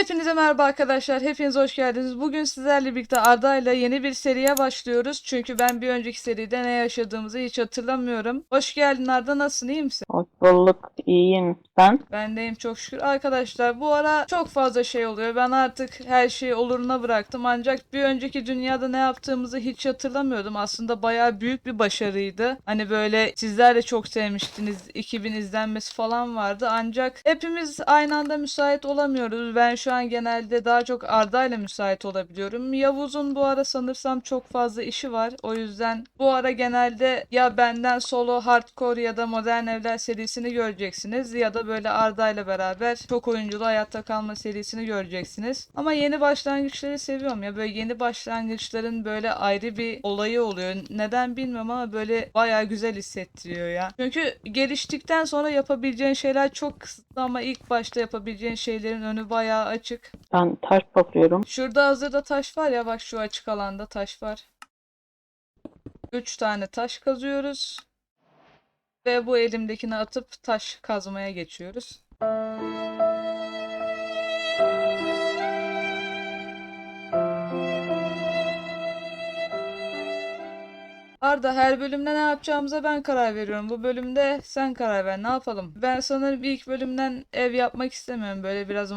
Hepinize merhaba arkadaşlar. Hepiniz hoş geldiniz. Bugün sizlerle birlikte Arda ile yeni bir seriye başlıyoruz. Çünkü ben bir önceki seride ne yaşadığımızı hiç hatırlamıyorum. Hoş geldin Arda. Nasılsın? iyi misin? Hoş bulduk. İyiyim. Sen? Ben deyim çok şükür. Arkadaşlar bu ara çok fazla şey oluyor. Ben artık her şeyi oluruna bıraktım. Ancak bir önceki dünyada ne yaptığımızı hiç hatırlamıyordum. Aslında bayağı büyük bir başarıydı. Hani böyle sizler de çok sevmiştiniz. 2000 izlenmesi falan vardı. Ancak hepimiz aynı anda müsait olamıyoruz. Ben şu an genelde daha çok Arda ile müsait olabiliyorum. Yavuz'un bu ara sanırsam çok fazla işi var. O yüzden bu ara genelde ya benden solo hardcore ya da modern evler serisini göreceksiniz ya da böyle Arda ile beraber çok oyunculu hayatta kalma serisini göreceksiniz. Ama yeni başlangıçları seviyorum ya böyle yeni başlangıçların böyle ayrı bir olayı oluyor. Neden bilmiyorum ama böyle bayağı güzel hissettiriyor ya. Çünkü geliştikten sonra yapabileceğin şeyler çok kısıtlı ama ilk başta yapabileceğin şeylerin önü bayağı açık. Ben taş topluyorum. Şurada hazırda taş var ya bak şu açık alanda taş var. 3 tane taş kazıyoruz. Ve bu elimdekini atıp taş kazmaya geçiyoruz. Arda her bölümde ne yapacağımıza ben karar veriyorum. Bu bölümde sen karar ver. Ne yapalım? Ben sanırım ilk bölümden ev yapmak istemiyorum. Böyle biraz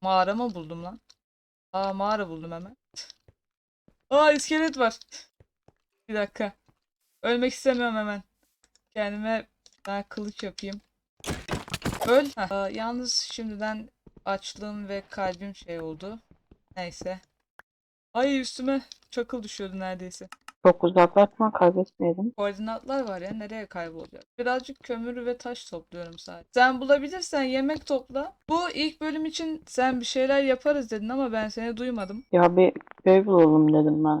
mağara mı buldum lan? Aa mağara buldum hemen. Aa iskelet var. Bir dakika. Ölmek istemiyorum hemen. Kendime ben kılıç yapayım. Öl. Heh. Yalnız şimdiden açlığım ve kalbim şey oldu. Neyse. Ay üstüme çakıl düşüyordu neredeyse. Çok uzaklaşma kaybetmeyelim. Koordinatlar var ya nereye kaybolacak? Birazcık kömür ve taş topluyorum sadece. Sen bulabilirsen yemek topla. Bu ilk bölüm için sen bir şeyler yaparız dedin ama ben seni duymadım. Ya bir köy bulalım dedim ben.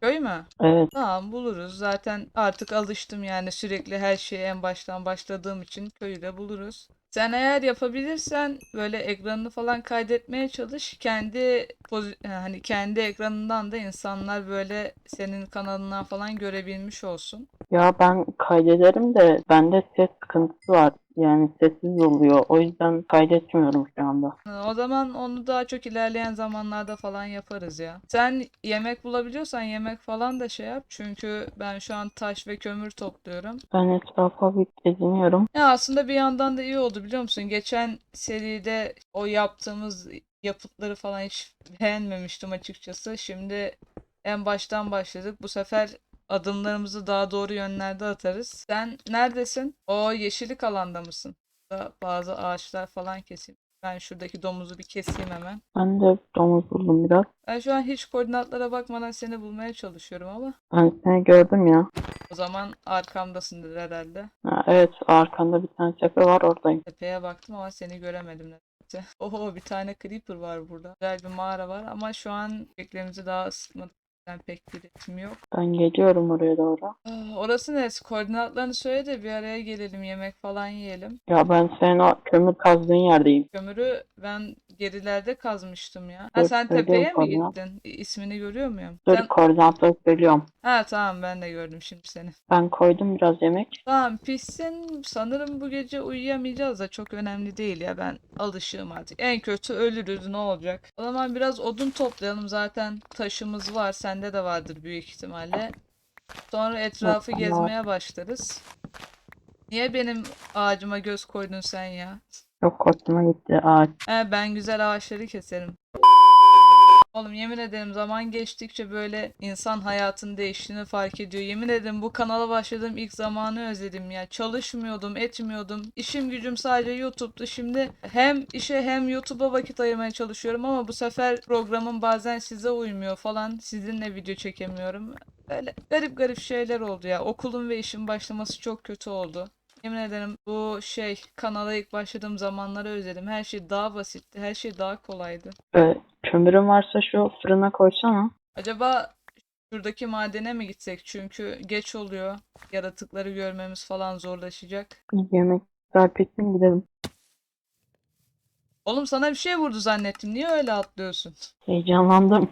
Köy mü? Evet. Tamam buluruz. Zaten artık alıştım yani sürekli her şeye en baştan başladığım için köyü de buluruz. Sen eğer yapabilirsen böyle ekranını falan kaydetmeye çalış. Kendi pozi- hani kendi ekranından da insanlar böyle senin kanalından falan görebilmiş olsun. Ya ben kaydederim de bende ses sıkıntısı var. Yani sessiz oluyor. O yüzden kaydetmiyorum şu anda. O zaman onu daha çok ilerleyen zamanlarda falan yaparız ya. Sen yemek bulabiliyorsan yemek falan da şey yap. Çünkü ben şu an taş ve kömür topluyorum. Ben etrafa bir geziniyorum. Ya aslında bir yandan da iyi oldu biliyor musun? Geçen seride o yaptığımız yapıtları falan hiç beğenmemiştim açıkçası. Şimdi en baştan başladık. Bu sefer adımlarımızı daha doğru yönlerde atarız. Sen neredesin? O yeşillik alanda mısın? Burada bazı ağaçlar falan keseyim. Ben şuradaki domuzu bir keseyim hemen. Ben de domuz buldum biraz. Ben şu an hiç koordinatlara bakmadan seni bulmaya çalışıyorum ama Ben seni gördüm ya. o zaman arkamdasındır herhalde. Ha, evet arkanda bir tane tepe var oradayım. Tepeye baktım ama seni göremedim nedense. Oho bir tane creeper var burada. Güzel bir mağara var ama şu an beklerimizi daha ısıtmadık. Yani pek bir iletişim yok. Ben geliyorum oraya doğru. Ah, Orası neresi? Koordinatlarını söyle de bir araya gelelim. Yemek falan yiyelim. Ya ben senin o kömür kazdığın yerdeyim. Kömürü ben gerilerde kazmıştım ya. Ha Dur, sen tepeye mi koordinat. gittin? İ- İsmini görüyor muyum? Dur Sen... koordinatları söylüyorum. Ha tamam ben de gördüm şimdi seni. Ben koydum biraz yemek. Tamam pişsin. Sanırım bu gece uyuyamayacağız da çok önemli değil ya. Ben alışığım artık. En kötü ölürüz ne olacak? O zaman biraz odun toplayalım. Zaten taşımız var. Sende de vardır büyük ihtimalle. Sonra etrafı gezmeye başlarız. Niye benim ağacıma göz koydun sen ya? Çok hoşuma gitti ağaç. He, ben güzel ağaçları keserim. Oğlum yemin ederim zaman geçtikçe böyle insan hayatın değiştiğini fark ediyor. Yemin ederim bu kanala başladığım ilk zamanı özledim ya. Çalışmıyordum, etmiyordum. İşim gücüm sadece YouTube'du. Şimdi hem işe hem YouTube'a vakit ayırmaya çalışıyorum ama bu sefer programım bazen size uymuyor falan. Sizinle video çekemiyorum. Böyle garip garip şeyler oldu ya. Okulun ve işin başlaması çok kötü oldu. Yemin ederim bu şey kanala ilk başladığım zamanları özledim. Her şey daha basitti. Her şey daha kolaydı. Ee, kömürün varsa şu fırına koysana. Acaba şuradaki madene mi gitsek? Çünkü geç oluyor. Yaratıkları görmemiz falan zorlaşacak. Yemekler pişsin gidelim. Oğlum sana bir şey vurdu zannettim. Niye öyle atlıyorsun? Heyecanlandım.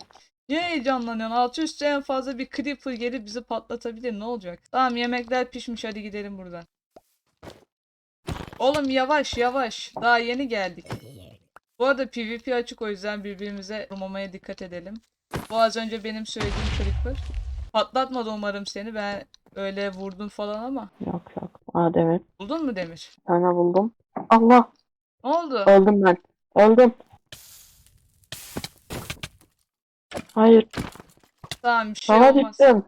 Niye heyecanlanıyorsun? Altı üstü en fazla bir creeper gelip bizi patlatabilir. Ne olacak? Tamam yemekler pişmiş. Hadi gidelim buradan. Oğlum yavaş yavaş. Daha yeni geldik. Bu arada PvP açık o yüzden birbirimize vurmamaya dikkat edelim. Bu az önce benim söylediğim creeper. Patlatmadı umarım seni. Ben öyle vurdum falan ama. Yok yok. Aa demir. Buldun mu Demir? Tane buldum. Allah. Ne oldu? Öldüm ben. Öldüm. Hayır. Tamam bir şey Sana olmaz. düştüm.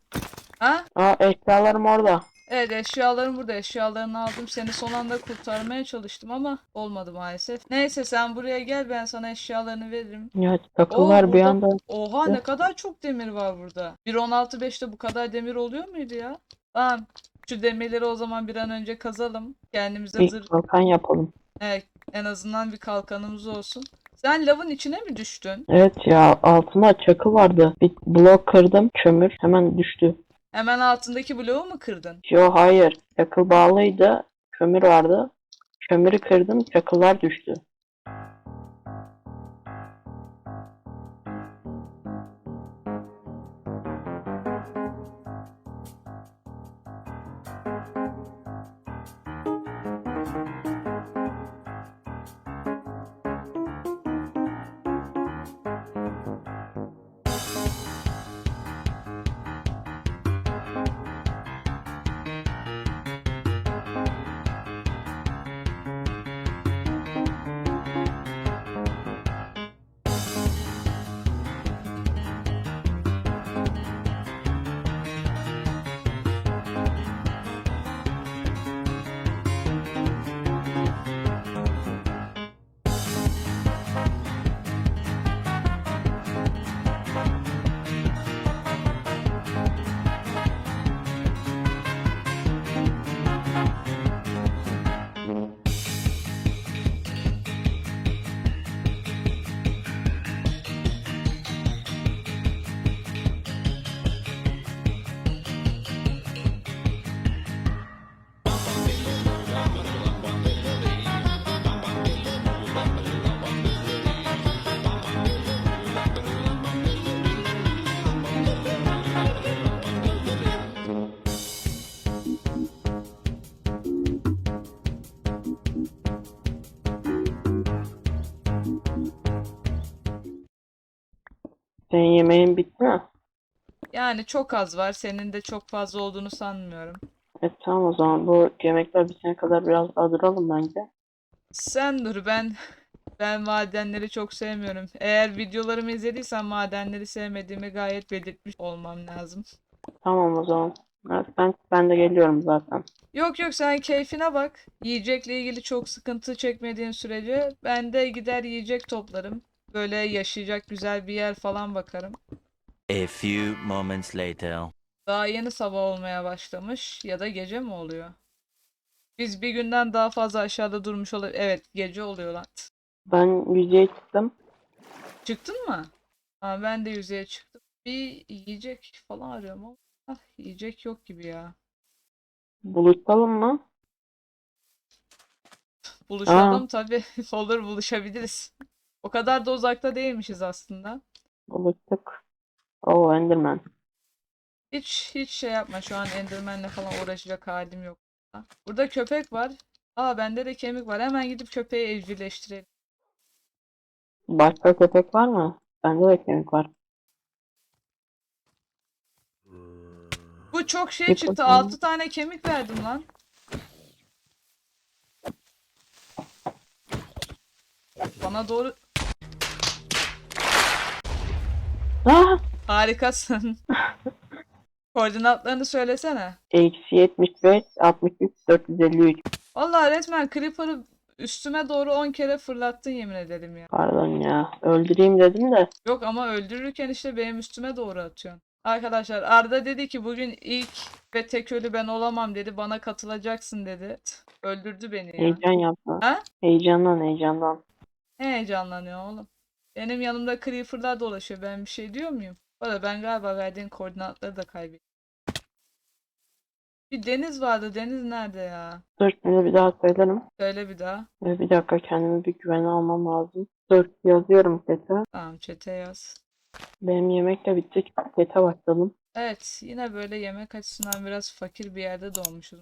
Ha? Aa eşyalarım orada. Evet eşyalarım burada. Eşyalarını aldım. Seni son anda kurtarmaya çalıştım ama olmadı maalesef. Neyse sen buraya gel ben sana eşyalarını veririm. Ya Oo, takımlar bir burada- anda. Oha ne kadar çok demir var burada. 1.16.5'te bu kadar demir oluyor muydu ya? Tamam. Şu demirleri o zaman bir an önce kazalım. Kendimize Bir zırh kalkan yapalım. Evet, en azından bir kalkanımız olsun. Sen lavın içine mi düştün? Evet ya altına çakı vardı. Bir blok kırdım. Kömür hemen düştü. Hemen altındaki bloğu mu kırdın? Yo hayır. Çakıl bağlıydı. Kömür vardı. Kömürü kırdım. Çakıllar düştü. Senin yemeğin bitti mi? Yani çok az var. Senin de çok fazla olduğunu sanmıyorum. Evet tamam o zaman bu yemekler bitene kadar biraz daha duralım bence. Sen dur ben ben madenleri çok sevmiyorum. Eğer videolarımı izlediysen madenleri sevmediğimi gayet belirtmiş olmam lazım. Tamam o zaman. Evet, ben, ben de geliyorum zaten. Yok yok sen keyfine bak. Yiyecekle ilgili çok sıkıntı çekmediğin sürece ben de gider yiyecek toplarım. Böyle yaşayacak güzel bir yer falan bakarım. A few moments later. Daha yeni sabah olmaya başlamış ya da gece mi oluyor? Biz bir günden daha fazla aşağıda durmuş olabilir. Evet gece oluyor lan. Ben yüzeye çıktım. Çıktın mı? Ha, ben de yüzeye çıktım. Bir yiyecek falan arıyorum ama ah, yiyecek yok gibi ya. Buluşalım mı? Buluşalım tabii. Olur buluşabiliriz. O kadar da uzakta değilmişiz aslında. Buluştuk. Oo Enderman. Hiç hiç şey yapma şu an Enderman'le falan uğraşacak halim yok. Burada köpek var. Aa bende de kemik var. Hemen gidip köpeği evcilleştirelim. Başka köpek var mı? Bende de kemik var. Bu çok şey Bir çıktı. bakalım. 6 tane kemik verdim lan. Bana doğru Ah! harikasın. Koordinatlarını söylesene. Eksi 75, 63, 453. Vallahi resmen Creeper'ı üstüme doğru 10 kere fırlattın yemin ederim ya. Pardon ya. Öldüreyim dedim de. Yok ama öldürürken işte benim üstüme doğru atıyorsun. Arkadaşlar Arda dedi ki bugün ilk ve tek ölü ben olamam dedi. Bana katılacaksın dedi. Öldürdü beni ya. Heyecan yapma. Ha? Heyecandan heyecandan. Heyecanlanıyor oğlum? Benim yanımda creeper'lar dolaşıyor. Ben bir şey diyor muyum? Arada ben galiba verdiğin koordinatları da kaybettim. Bir deniz vardı. Deniz nerede ya? Dur şimdi bir daha söylerim. Söyle bir daha. Ee, Bir dakika kendimi bir güvene almam lazım. Dur yazıyorum sete. Tamam çete yaz. Benim yemek de bitti. Sete başladım. Evet yine böyle yemek açısından biraz fakir bir yerde doğmuşuz.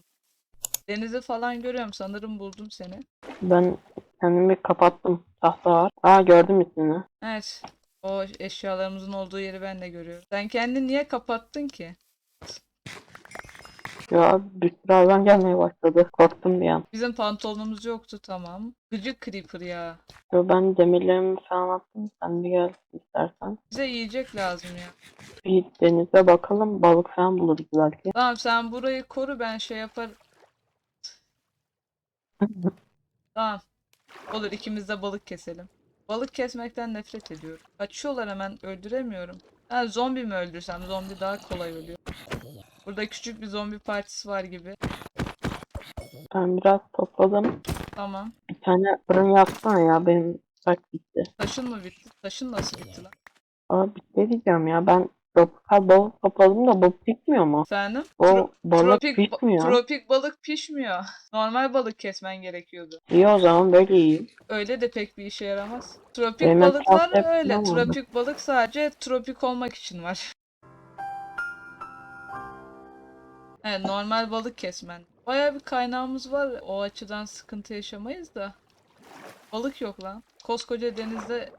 Denizi falan görüyorum. Sanırım buldum seni. Ben kendimi kapattım. Tahta var. Aa gördüm ismini. Evet. O eşyalarımızın olduğu yeri ben de görüyorum. Sen kendini niye kapattın ki? Ya bir hayvan gelmeye başladı. Korktum bir an. Bizim pantolonumuz yoktu tamam. Gıcık creeper ya. Yo, ben demirlerimi falan attım. Sen de gel istersen. Bize yiyecek lazım ya. Bir denize bakalım. Balık falan buluruz belki. Tamam sen burayı koru ben şey yaparım. Tamam. Olur ikimiz de balık keselim. Balık kesmekten nefret ediyorum. Kaçıyorlar hemen öldüremiyorum. Ha zombi mi öldürsem? Zombi daha kolay ölüyor. Burada küçük bir zombi partisi var gibi. Ben biraz topladım. Tamam. Bir tane fırın yapsana ya. Benim saç bitti. Taşın mı bitti? Taşın nasıl bitti lan? Aa bitti diyeceğim ya. Ben tropikal balık topladım da bu bitmiyor mu? Efendim? O Tro- balık tropik, pişmiyor. tropik balık pişmiyor. Normal balık kesmen gerekiyordu. İyi o zaman böyle yiyeyim. Öyle de pek bir işe yaramaz. Tropik Benim balıklar öyle. var. Tropik balık sadece tropik olmak için var. Evet, normal balık kesmen. Bayağı bir kaynağımız var. O açıdan sıkıntı yaşamayız da. Balık yok lan. Koskoca denizde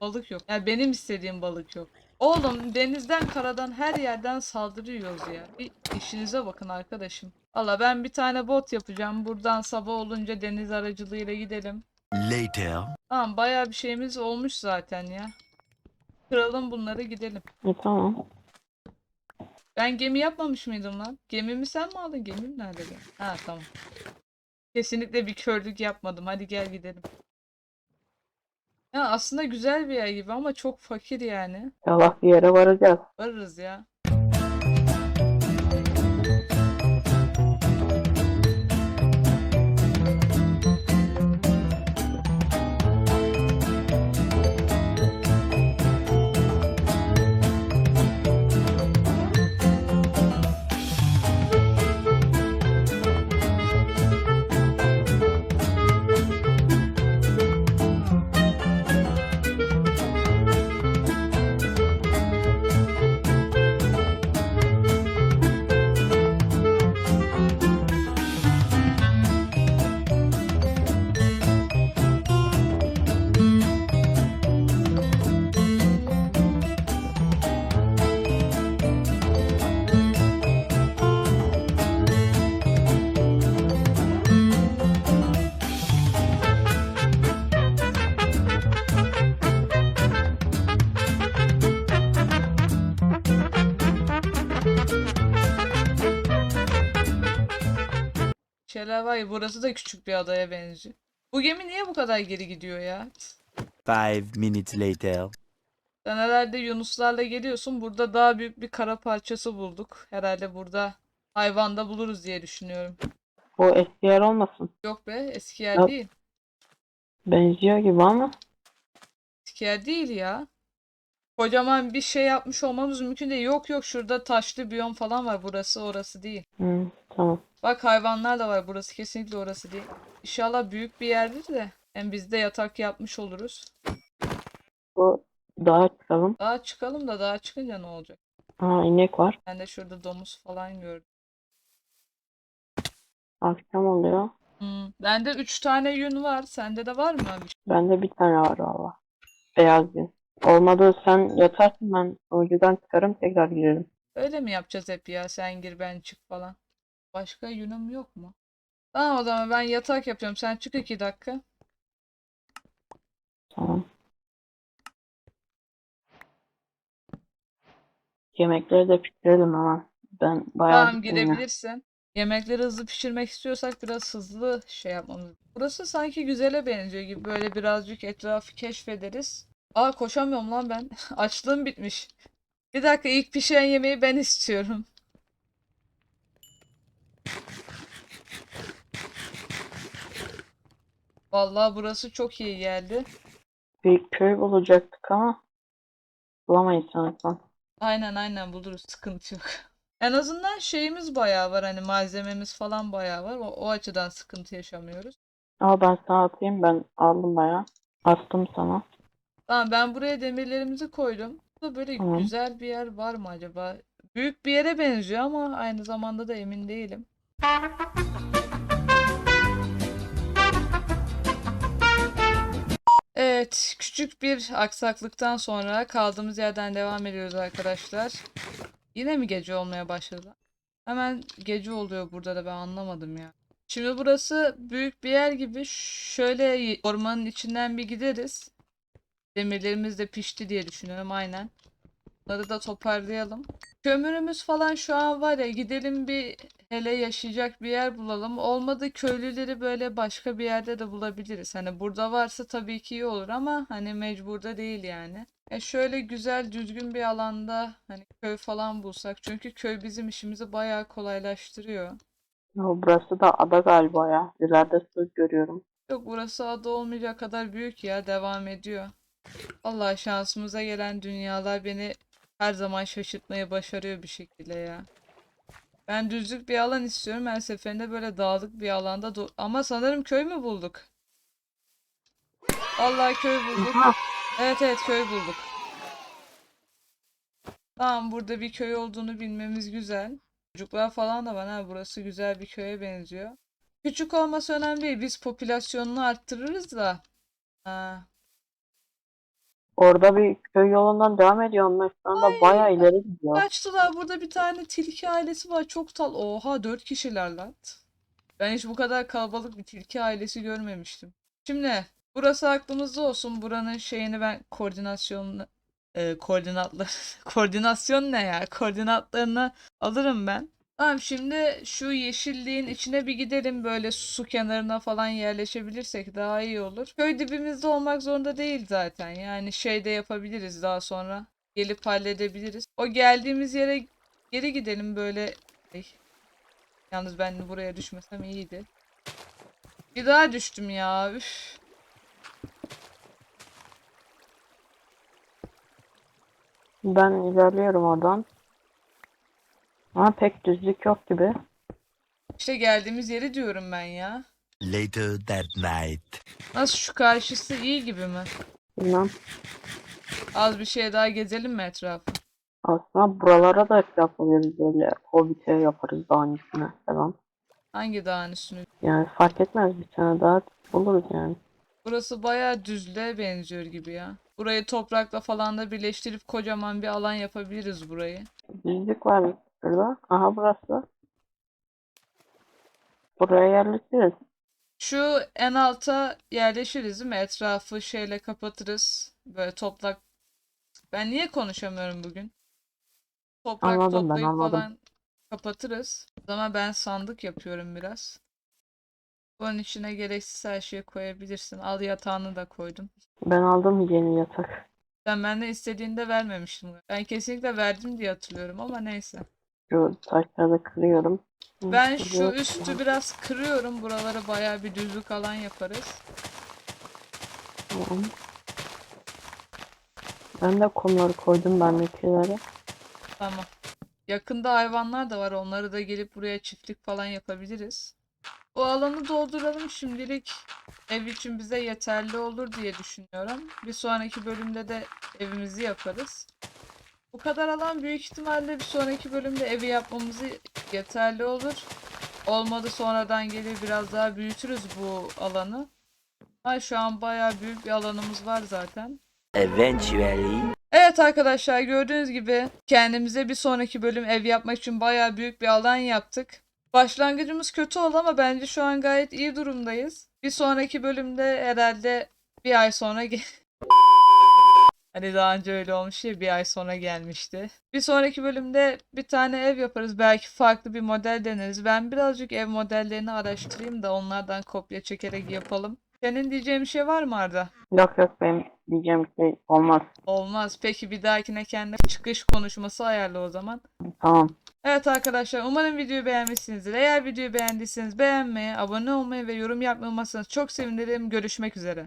balık yok. Yani benim istediğim balık yok. Oğlum denizden karadan her yerden saldırıyoruz ya. Bir işinize bakın arkadaşım. Valla ben bir tane bot yapacağım. Buradan sabah olunca deniz aracılığıyla gidelim. Later. Tamam bayağı bir şeyimiz olmuş zaten ya. Kıralım bunları gidelim. E tamam. Ben gemi yapmamış mıydım lan? Gemimi sen mi aldın? Gemim nerede benim? Ha tamam. Kesinlikle bir körlük yapmadım. Hadi gel gidelim. Ya aslında güzel bir yer gibi ama çok fakir yani. İnşallah bir yere varacağız. Varırız ya. Şeyler var ya burası da küçük bir adaya benziyor. Bu gemi niye bu kadar geri gidiyor ya? Five minutes later. Sen herhalde Yunuslarla geliyorsun. Burada daha büyük bir kara parçası bulduk. Herhalde burada hayvanda buluruz diye düşünüyorum. Bu eski yer olmasın. Yok be eski yer Yok. değil. Benziyor gibi ama. Eski yer değil ya. Kocaman bir şey yapmış olmamız mümkün değil. Yok yok şurada taşlı biyom falan var. Burası orası değil. Hı, tamam. Bak hayvanlar da var. Burası kesinlikle orası değil. İnşallah büyük bir yerdir de. Hem biz de yatak yapmış oluruz. Bu dağa çıkalım. Daha çıkalım da daha çıkınca ne olacak? Aa inek var. Ben de şurada domuz falan gördüm. Akşam oluyor. Hmm. Bende 3 tane yün var. Sende de var mı? Bende bir tane var valla. Beyaz bir. Olmadı sen yatarsın ben uykudan çıkarım tekrar girerim. Öyle mi yapacağız hep ya? Sen gir ben çık falan. Başka yünüm yok mu? Tamam o zaman ben yatak yapıyorum. Sen çık 2 dakika. Tamam. Yemekleri de pişirelim hemen. Ben bayağı Tamam gittim ya. gidebilirsin. Yemekleri hızlı pişirmek istiyorsak biraz hızlı şey yapmamız. Burası sanki güzele benziyor gibi. Böyle birazcık etrafı keşfederiz. Aa koşamıyorum lan ben. Açlığım bitmiş. Bir dakika ilk pişen yemeği ben istiyorum. Vallahi burası çok iyi geldi. Bir köy bulacaktık ama bulamayız sanırsam. Aynen aynen buluruz sıkıntı yok. En azından şeyimiz bayağı var hani malzememiz falan bayağı var. O, o açıdan sıkıntı yaşamıyoruz. Ama ben sana atayım ben aldım bayağı. Attım sana. Tamam ben buraya demirlerimizi koydum. Burada böyle Tamam. güzel bir yer var mı acaba? Büyük bir yere benziyor ama aynı zamanda da emin değilim. Evet, küçük bir aksaklıktan sonra kaldığımız yerden devam ediyoruz arkadaşlar. Yine mi gece olmaya başladı? Hemen gece oluyor burada da ben anlamadım ya. Şimdi burası büyük bir yer gibi. Şöyle ormanın içinden bir gideriz. Demirlerimiz de pişti diye düşünüyorum aynen. Bunları da toparlayalım. Kömürümüz falan şu an var ya gidelim bir hele yaşayacak bir yer bulalım. Olmadı köylüleri böyle başka bir yerde de bulabiliriz. Hani burada varsa tabii ki iyi olur ama hani mecbur da değil yani. E şöyle güzel düzgün bir alanda hani köy falan bulsak. Çünkü köy bizim işimizi bayağı kolaylaştırıyor. Ya burası da ada galiba ya. İleride su görüyorum. Yok burası ada olmayacak kadar büyük ya devam ediyor. Allah şansımıza gelen dünyalar beni her zaman şaşırtmayı başarıyor bir şekilde ya. Ben düzlük bir alan istiyorum. Her seferinde böyle dağlık bir alanda do- ama sanırım köy mü bulduk? Allah köy bulduk. Evet evet köy bulduk. Tamam burada bir köy olduğunu bilmemiz güzel. Çocuklar falan da var ha burası güzel bir köye benziyor. Küçük olması önemli değil. Biz popülasyonunu arttırırız da. Ha. Orada bir köy yolundan devam ediyor. Onlar şu anda Ay. bayağı ileri gidiyor. Kaçtılar. Burada bir tane tilki ailesi var. Çok tal. Oha dört kişiler lan. Ben hiç bu kadar kalabalık bir tilki ailesi görmemiştim. Şimdi burası aklımızda olsun. Buranın şeyini ben koordinasyonunu e, koordinatlar koordinasyon ne ya? Koordinatlarını alırım ben. Tamam şimdi şu yeşilliğin içine bir gidelim böyle su kenarına falan yerleşebilirsek daha iyi olur. Köy dibimizde olmak zorunda değil zaten. Yani şey de yapabiliriz daha sonra. Gelip halledebiliriz. O geldiğimiz yere geri gidelim böyle. Ay. Yalnız ben buraya düşmesem iyiydi. Bir daha düştüm ya. Üf. Ben ilerliyorum oradan. Ama pek düzlük yok gibi. İşte geldiğimiz yeri diyorum ben ya. Later that night. Nasıl şu karşısı iyi gibi mi? Bilmem. Az bir şey daha gezelim mi etrafı? Aslında buralara da yapabiliriz böyle. Hobbit'e yaparız dağın üstüne falan. Hangi dağın üstünü? Yani fark etmez bir tane daha buluruz yani. Burası bayağı düzlüğe benziyor gibi ya. Burayı toprakla falan da birleştirip kocaman bir alan yapabiliriz burayı. Düzlük var şurada. Aha burası. Buraya yerleşiriz. Şu en alta yerleşiriz değil mi? Etrafı şeyle kapatırız. Böyle toprak. Ben niye konuşamıyorum bugün? Toprak Anladım ben, toplayıp anladım. falan kapatırız. O zaman ben sandık yapıyorum biraz. Bunun içine gereksiz her şeyi koyabilirsin. Al yatağını da koydum. Ben aldım yeni yatak. Sen benden istediğinde vermemiştin. Ben kesinlikle verdim diye hatırlıyorum ama neyse. Şu taşları kırıyorum. Ben şu üstü biraz kırıyorum. Buralara bayağı bir düzlük alan yaparız. Tamam. Ben de kumları koydum bendekileri. Tamam. Yakında hayvanlar da var. Onları da gelip buraya çiftlik falan yapabiliriz. Bu alanı dolduralım şimdilik. Ev için bize yeterli olur diye düşünüyorum. Bir sonraki bölümde de evimizi yaparız. Bu kadar alan büyük ihtimalle bir sonraki bölümde evi yapmamızı yeterli olur. Olmadı sonradan gelir biraz daha büyütürüz bu alanı. Ay şu an bayağı büyük bir alanımız var zaten. Eventually. Evet arkadaşlar gördüğünüz gibi kendimize bir sonraki bölüm ev yapmak için bayağı büyük bir alan yaptık. Başlangıcımız kötü oldu ama bence şu an gayet iyi durumdayız. Bir sonraki bölümde herhalde bir ay sonra Hani daha önce öyle olmuş ya bir ay sonra gelmişti. Bir sonraki bölümde bir tane ev yaparız. Belki farklı bir model deneriz. Ben birazcık ev modellerini araştırayım da onlardan kopya çekerek yapalım. Senin diyeceğin bir şey var mı Arda? Yok yok benim diyeceğim bir şey olmaz. Olmaz. Peki bir dahakine kendine çıkış konuşması ayarla o zaman. Tamam. Evet arkadaşlar umarım videoyu beğenmişsinizdir. Eğer videoyu beğendiyseniz beğenmeyi, abone olmayı ve yorum yapmayı unutmazsanız çok sevinirim. Görüşmek üzere.